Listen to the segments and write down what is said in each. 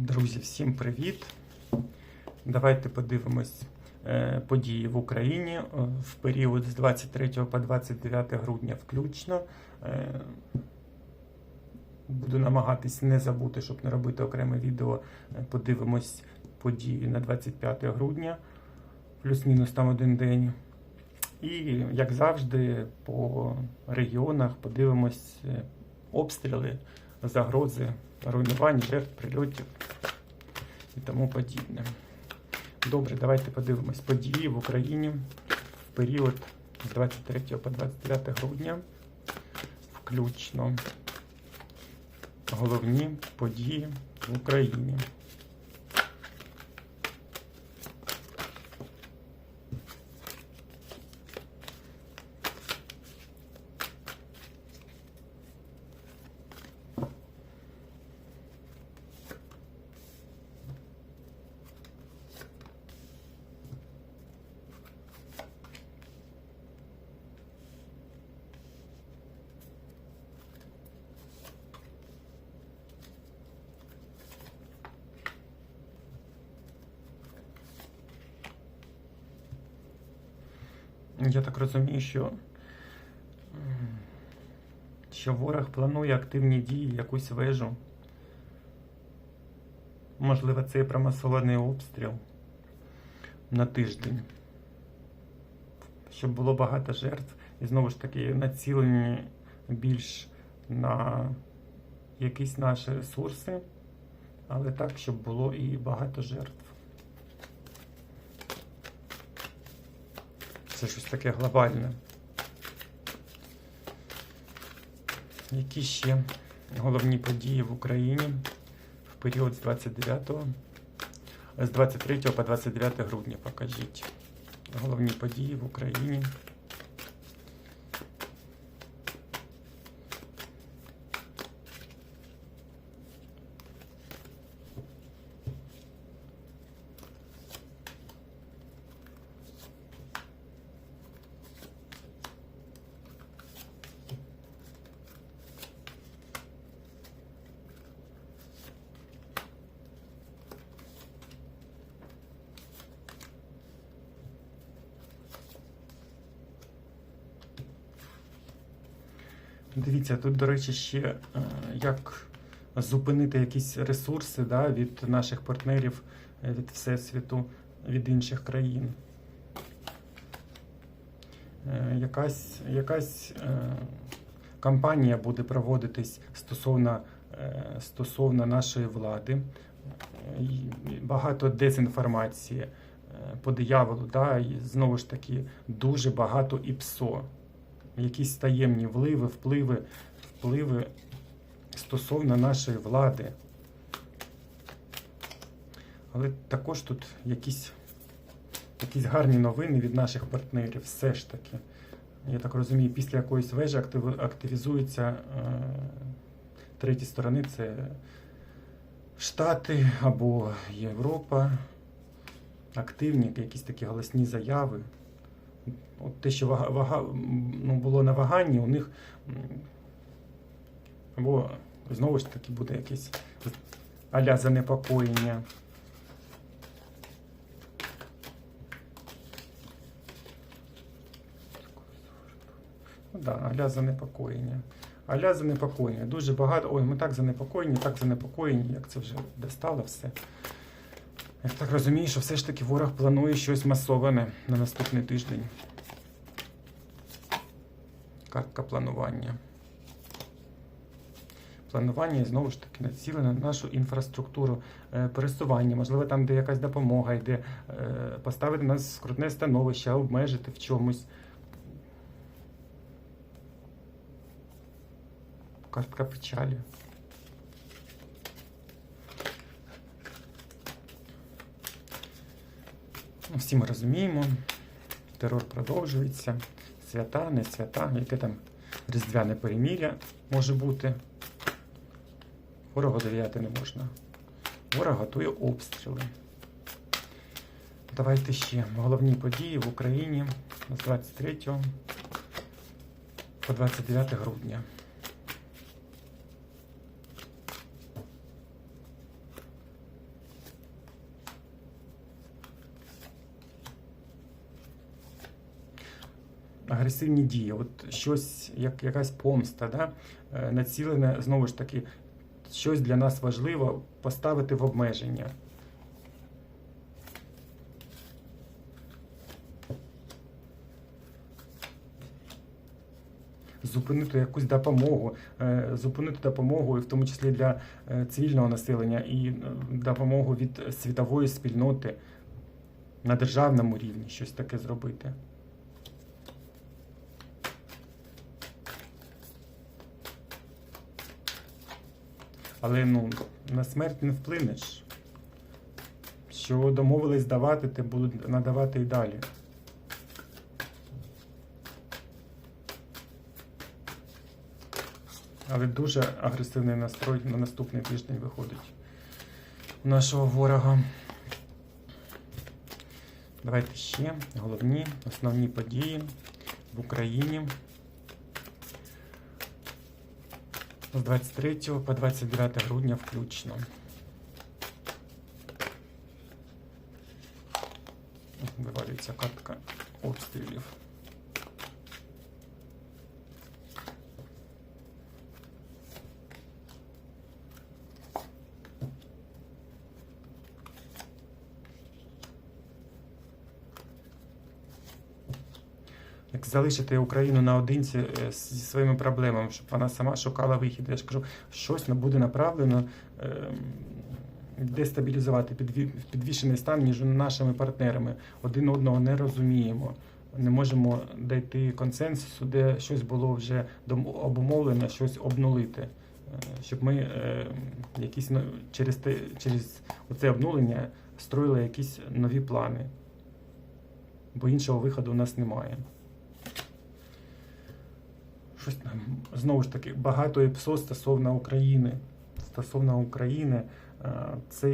Друзі, всім привіт! Давайте подивимось е, події в Україні е, в період з 23 по 29 грудня включно. Е, Буду намагатись не забути, щоб не робити окреме відео. Подивимось події на 25 грудня, плюс-мінус там один день. І, як завжди, по регіонах подивимось обстріли, загрози, руйнувань, жертв, прильотів і тому подібне. Добре, давайте подивимось події в Україні в період з 23 по 29 грудня. Включно головні події в Україні. Я так розумію, що, що ворог планує активні дії, якусь вежу. Можливо, це і промасований обстріл на тиждень. Щоб було багато жертв. І знову ж таки націлені більш на якісь наші ресурси, але так, щоб було і багато жертв. Це щось таке глобальне. Які ще головні події в Україні в період з 29 з 23 по 29 грудня покажіть. Головні події в Україні. Дивіться, тут, до речі, ще е, як зупинити якісь ресурси да, від наших партнерів, е, від Всесвіту, від інших країн. Е, Якась, якась кампанія буде проводитись стосовно, стосовно нашої влади. Багато дезінформації по дияволу, да, і знову ж таки дуже багато ІПСО якісь таємні вливи, впливи, впливи стосовно нашої влади. Але також тут якісь, якісь гарні новини від наших партнерів, все ж таки. Я так розумію, після якоїсь вежі активізуються е, треті сторони, це Штати або Європа. Активні якісь такі голосні заяви. Те, що вага, вага, ну, було на ваганні, у них або знову ж таки буде якесь аля занепокоєння. Ну, да, аля занепокоєння. Аля занепокоєння. Дуже багато. Ой, ми так занепокоєні, так занепокоєні, як це вже достало все. Я так розумію, що все ж таки ворог планує щось масоване на наступний тиждень. Картка планування. Планування знову ж таки націлене на нашу інфраструктуру е, пересування, можливо, там, де якась допомога йде, е, поставити нас в скрутне становище, обмежити в чомусь. Картка печалі. Всі ми розуміємо, терор продовжується, свята, не свята, яке там різдвяне переміря може бути. Ворогу довіряти не можна. Ворог готує обстріли. Давайте ще головні події в Україні з 23 по 29 грудня. Агресивні дії, от щось, як якась помста, да? е, націлене знову ж таки, щось для нас важливо поставити в обмеження. Зупинити якусь допомогу, е, зупинити допомогу, і в тому числі для е, цивільного населення, і допомогу від світової спільноти на державному рівні щось таке зробити. Але ну, на смерть не вплинеш. Що домовились давати, ти будуть надавати і далі. Але дуже агресивний настрой на наступний тиждень виходить у нашого ворога. Давайте ще головні основні події в Україні з 23 по 29 грудня включно. Вивалюється картка обстрілів. Як залишити Україну наодинці е, зі своїми проблемами, щоб вона сама шукала вихід. Я ж кажу, щось буде направлено ем, дестабілізувати підвішений стан між нашими партнерами. Один одного не розуміємо. Не можемо дійти консенсусу, де щось було вже обумовлене, щось обнулити. Е, Щоб ми е, якісь но- через те, через оце обнулення строїли якісь нові плани. Бо іншого виходу у нас немає. Щось там, знову ж таки, багато ІПСО стосовно України. Стосовно України, е, це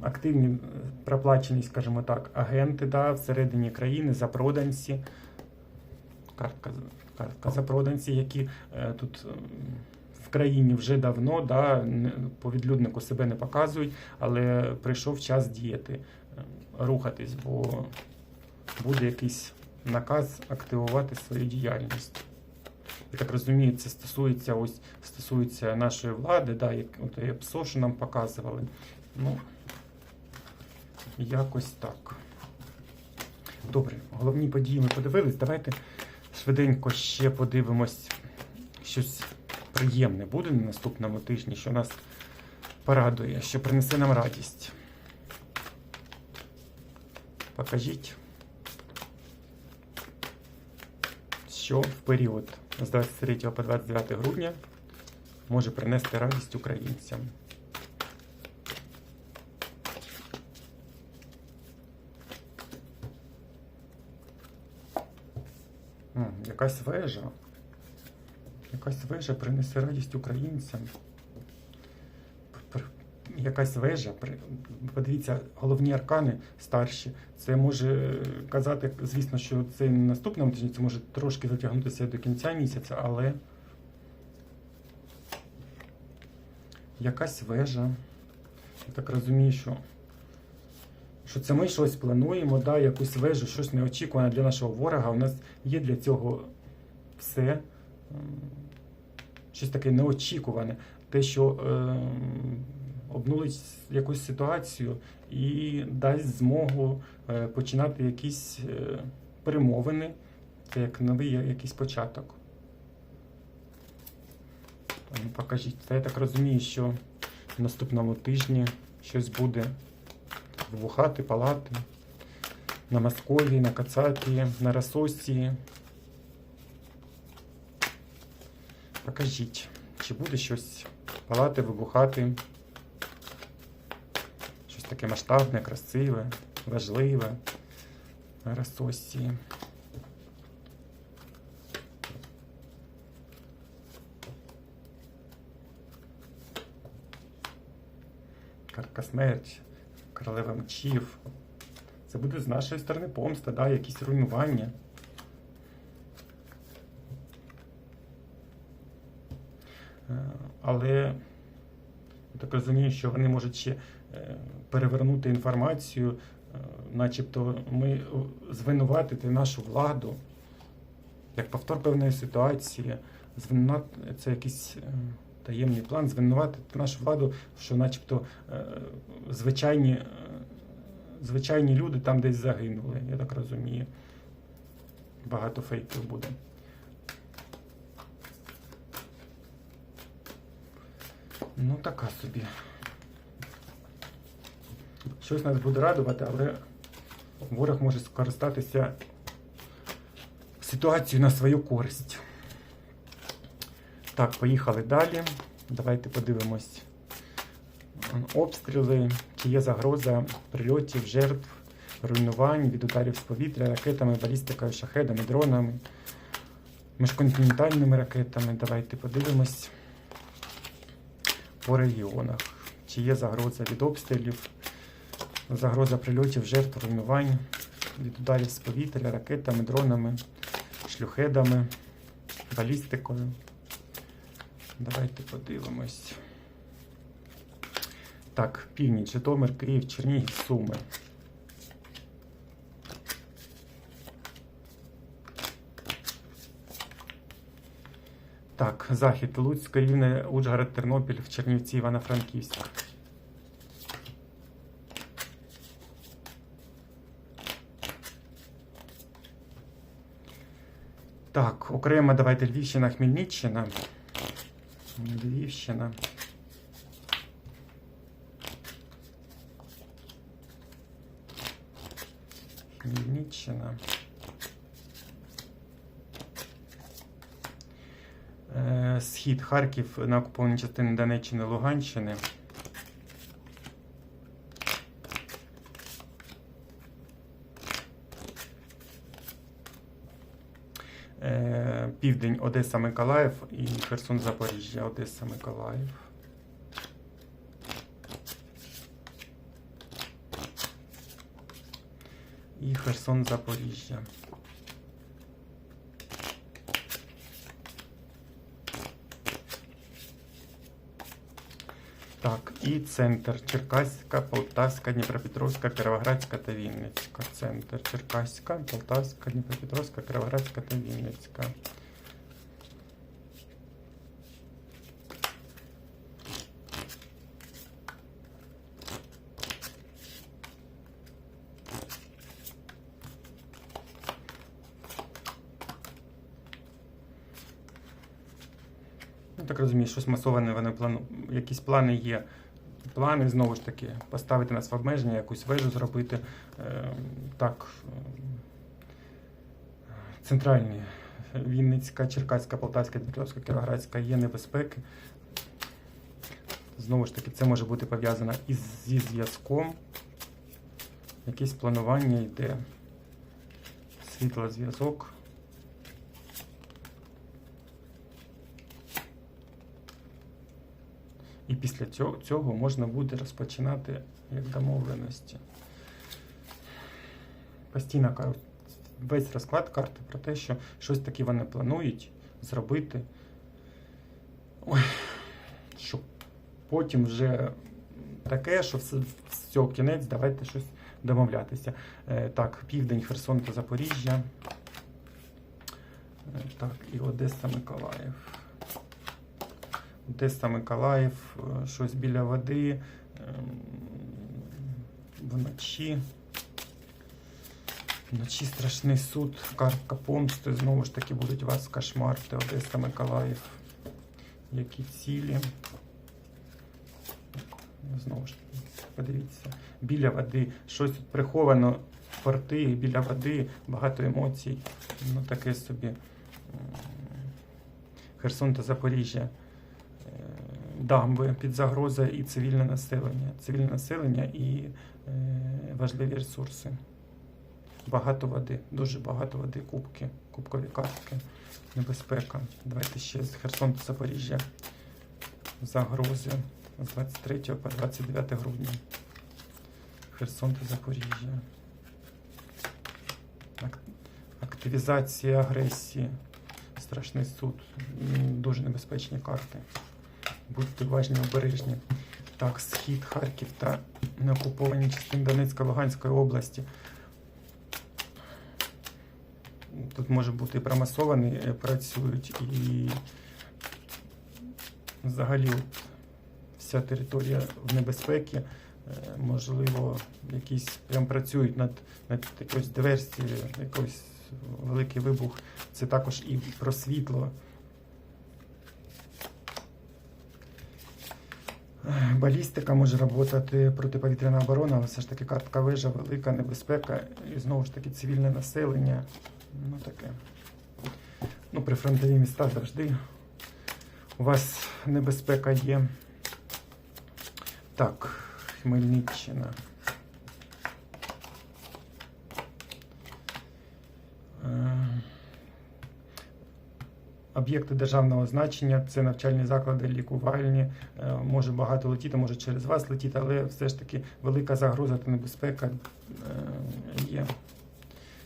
активні е, проплачені, скажімо так, агенти да, всередині країни, запроданці. Картка, картка запроданці, які е, тут ем, в країні вже давно да, по відлюднику себе не показують, але прийшов час діяти, е, рухатись, бо буде якийсь наказ активувати свою діяльність. Я так розумію, це стосується ось стосується нашої влади, да, як от ПСО, що нам показували. Ну, якось так. Добре, головні події ми подивились. Давайте швиденько ще подивимось щось приємне буде на наступному тижні, що нас порадує, що принесе нам радість. Покажіть. Що в період з 23 по 29 грудня може принести радість українцям. Якась вежа. Якась вежа принесе радість українцям. Якась вежа, подивіться, головні аркани старші. Це може казати, звісно, що це не наступному тижні, це може трошки затягнутися до кінця місяця, але якась вежа. Я так розумію, що, що це ми щось плануємо, да, якусь вежу, щось неочікуване для нашого ворога. У нас є для цього все. Щось таке неочікуване. Те, що е, обнулить якусь ситуацію і дасть змогу е, починати якісь е, перемовини. Це як новий якийсь початок. Покажіть. Та я так розумію, що в наступному тижні щось буде вибухати, палати на Московії, на Кацапії, на Рососії. Покажіть, чи буде щось палати, вибухати. Таке масштабне, красиве, важливе на Рососії. Карка смерть, королева мечів. Це буде з нашої сторони помста, да, якісь руйнування. Е, Але я так розумію, що вони можуть ще перевернути інформацію, начебто ми е, звинуватити нашу владу як повтор певної ситуації, звинувати це якийсь е, таємний план, звинуватити нашу владу, що начебто е, звичайні, е, звичайні люди там десь загинули, я так розумію. Багато фейків буде. Ну, така собі. Щось нас буде радувати, але ворог може скористатися ситуацією на свою користь. Так, поїхали далі. Давайте подивимось обстріли, чи є загроза прильотів, жертв, руйнувань від ударів з повітря, ракетами, балістикою, шахедами, дронами, міжконтинентальними ракетами. Давайте подивимось по регіонах. Чи є загроза від обстрілів, загроза прильотів, жертв, руйнувань від ударів з повітря, ракетами, дронами, шлюхедами, балістикою. Давайте подивимось. Так, північ, Житомир, Київ, Чернігів, Суми. Так, Захід, Луцьк, Рівне, Ужгород, Тернопіль, в Чернівці, Івано-Франківськ. Так, окремо давайте Львівщина, Хмельниччина. Львівщина. Хмельниччина. Е, Схід Харків на окупованій частині Донеччини, Луганщини. Південь Одеса, Миколаїв і Херсон, Запоріжжя, Одеса, Миколаїв. І Херсон, Запоріжжя. Так, і центр Черкаська, Полтавська, Дніпропетровська, Кіровоградська та Вінницька. Центр Черкаська, Полтавська, Дніпропетровська, Кіровоградська та Вінницька. Я так розумію, щось масоване вони плану... якісь плани є. Плани знову ж таки поставити нас в обмеження, якусь вежу зробити. Е, так, е, центральні Вінницька, Черкаська, Полтавська, Дніпровська, Кіровоградська є небезпеки. Знову ж таки, це може бути пов'язано із зі зв'язком. Якесь планування йде. Світлозв'язок. І після цього, цього можна буде розпочинати як домовленості. Постійна кар- весь розклад карти про те, що щось таке вони планують зробити. Ой, щоб потім вже таке, що все, цього кінець, давайте щось домовлятися. Е, так, південь, Херсон та Запоріжжя. Е, так, і Одеса, Миколаїв. Одеса, Миколаїв, е, щось біля води, ем, вночі. Вночі страшний суд, картка помсти. Знову ж таки будуть вас кошмарити. Одеса, Миколаїв. Які цілі. Знову ж таки, подивіться. Біля води. Щось тут приховано. Порти, біля води, багато емоцій. Ну таке собі. Херсон та Запоріжжя. Дамби під загрозою і цивільне населення. Цивільне населення і е, важливі ресурси. Багато води, дуже багато води, кубки, кубкові картки, небезпека. Давайте ще з Херсон та Запоріжжя. Загрози з 23 по 29 грудня. Херсон та Запоріжжя. Активізація агресії. Страшний суд. Дуже небезпечні карти. Будьте уважні, обережні. Так, схід, Харків та неокуповані частини Донецької Луганської області. Тут може бути і промасовані е, працюють, і взагалі вся територія в небезпеці. Е, Можливо, якісь прям працюють над, над якоюсь диверсією, якийсь великий вибух. Це також і про світло. Балістика може працювати протиповітряна оборона, але все ж таки картка вежа, велика небезпека і знову ж таки цивільне населення. Ну таке. Ну, прифронтові міста завжди. У вас небезпека є. Так, Хмельниччина. Об'єкти державного значення це навчальні заклади, лікувальні. Е, Може багато летіти, може через вас летіти, але все ж таки велика загроза та небезпека е, є.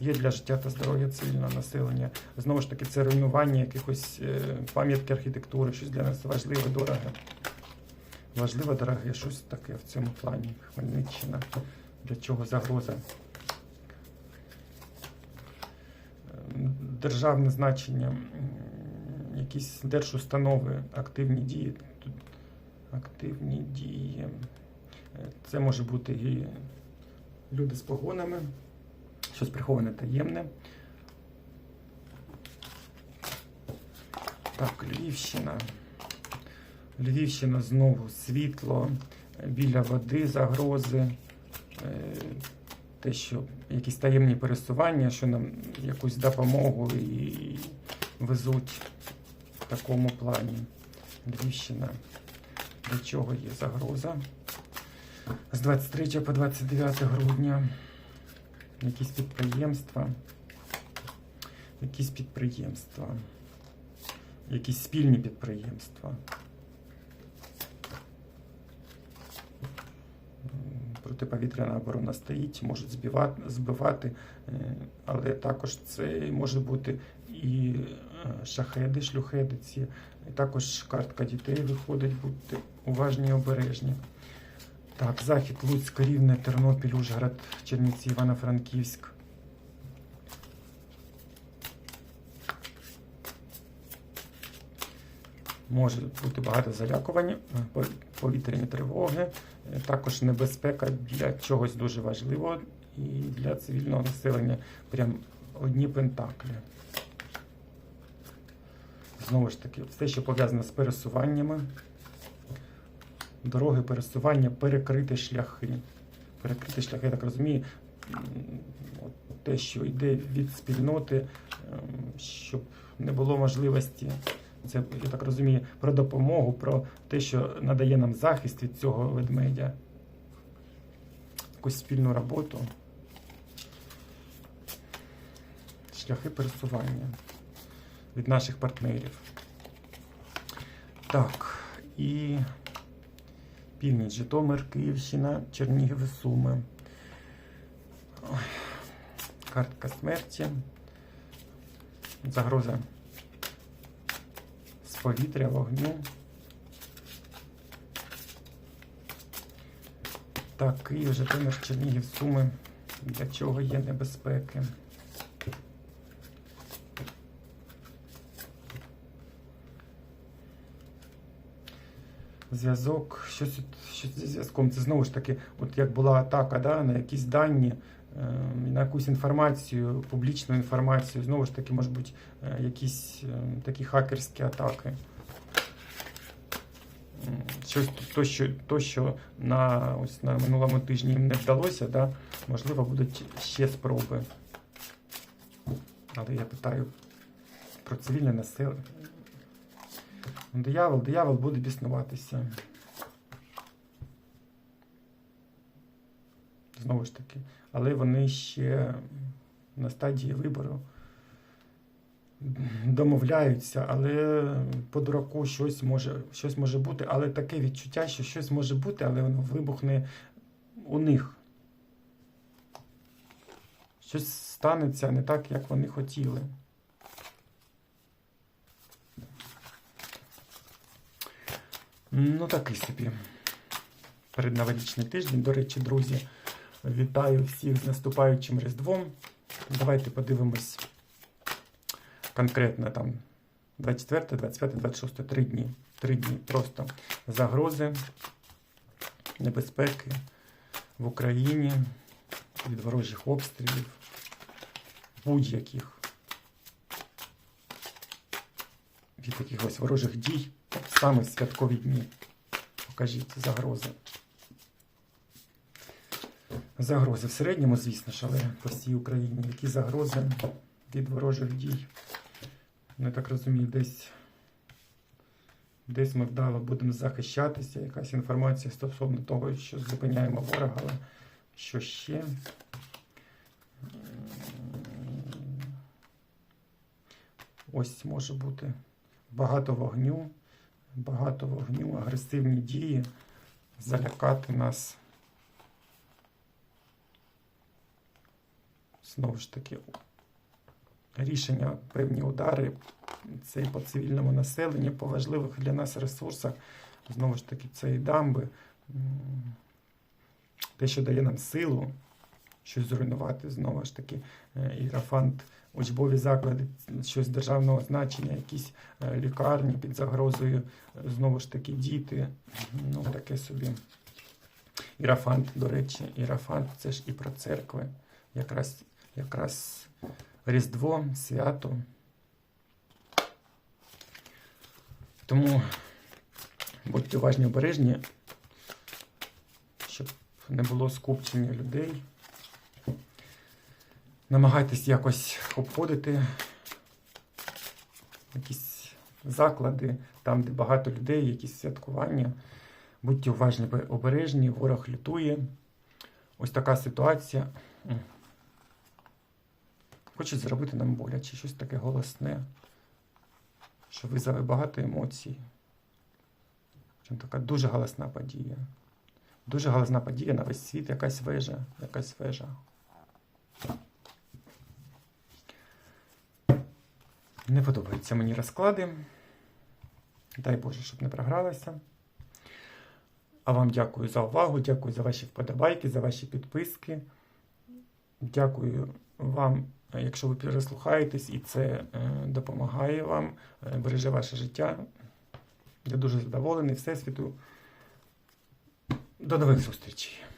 Є для життя та здоров'я цивільного населення. Знову ж таки, це руйнування якихось е, пам'ятки архітектури, щось для нас важливе, дороге. Важливе, дороге, щось таке в цьому плані. Хмельниччина. Для чого загроза? Державне значення, якісь держустанови, активні дії. Активні дії. Е, Це може бути і люди з погонами, щось приховане таємне. Так, Львівщина. Львівщина знову світло, е, біля води загрози, е, те, що якісь таємні пересування, що нам якусь допомогу і везуть такому плані. Львівщина. Для чого є загроза? З 23 по 29 грудня. Якісь підприємства. Якісь підприємства. Якісь спільні підприємства. Протиповітряна оборона стоїть, можуть збивати, збивати, е, але також це може бути і шахеди, шлюхеди ці, і також картка дітей виходить, будьте уважні і обережні. Так, Захід, Луцьк, Рівне, Тернопіль, Ужгород, Чернівці, Івано-Франківськ. Може бути багато залякування, е, повітряні тривоги, також небезпека для чогось дуже важливого і для цивільного населення. Прям одні пентаклі. Знову ж таки, все, що пов'язане з пересуваннями, дороги пересування, перекрити шляхи. Перекрити шляхи, я так розумію, те, що йде від спільноти, ем, щоб не було можливості. Це, я так розумію, про допомогу, про те, що надає нам захист від цього ведмедя. Якусь спільну роботу. Шляхи пересування від наших партнерів. Так, і північ Житомир, Київщина, Чернігів, Суми. Картка смерті. Загроза з повітря, вогню. Так, Київ, Житомир, Чернігів, Суми. Для чого є небезпеки? Зв'язок, щось, щось зі зв'язком. Це знову ж таки, от як була атака да, на якісь дані, е, на якусь інформацію, публічну інформацію, знову ж таки, може бути, е, якісь е, такі хакерські атаки. Щось то, що, то, що на, ось, на минулому тижні їм не вдалося, да, можливо, будуть ще спроби. Але я питаю про цивільне населення. Диявол, диявол буде біснуватися. Знову ж таки. Але вони ще на стадії вибору домовляються, але по дураку щось може, щось може бути, але таке відчуття, що щось може бути, але воно вибухне у них. Щось станеться не так, як вони хотіли. Ну, такий собі. передноворічний тиждень. До речі, друзі, вітаю всіх з наступаючим Різдвом. Давайте подивимось конкретно там 24, 25, 26, три дні. Три дні просто загрози, небезпеки в Україні від ворожих обстрілів, будь-яких від якихось ворожих дій, саме в святкові дні. Покажіть загрози. Загрози в середньому, звісно ж, але по всій Україні. Які загрози від ворожих дій? Ну, Я так розумію, десь, десь ми вдало будемо захищатися. Якась інформація стосовно того, що зупиняємо ворога, але що ще? Ось може бути багато вогню, багато вогню, агресивні дії, залякати нас. Знову ж таки, рішення, певні удари, це і по цивільному населенню, по важливих для нас ресурсах. Знову ж таки, це і дамби, те, що дає нам силу, щось зруйнувати, знову ж таки, е, іерофант, учбові заклади, щось державного значення, якісь е, лікарні під загрозою, знову ж таки, діти, ну таке собі. Ірафант, до речі, ірафант це ж і про церкви. Якраз, якраз Різдво, свято. Тому будьте уважні обережні, щоб не було скупчення людей. Намагайтесь якось обходити якісь заклади, там, де багато людей, якісь святкування. Будьте уважні, обережні, ворог лютує. Ось така ситуація. Хочуть зробити нам боляче, щось таке голосне, що визове багато емоцій. Чим така дуже голосна подія. Дуже голосна подія на весь світ, якась вежа, якась вежа. Не подобаються мені розклади. Дай Боже, щоб не програлося. А вам дякую за увагу, дякую за ваші вподобайки, за ваші підписки. Дякую вам, якщо ви переслухаєтесь, і це е, допомагає вам, е, береже ваше життя. Я дуже задоволений Всесвіту. До нових зустрічей!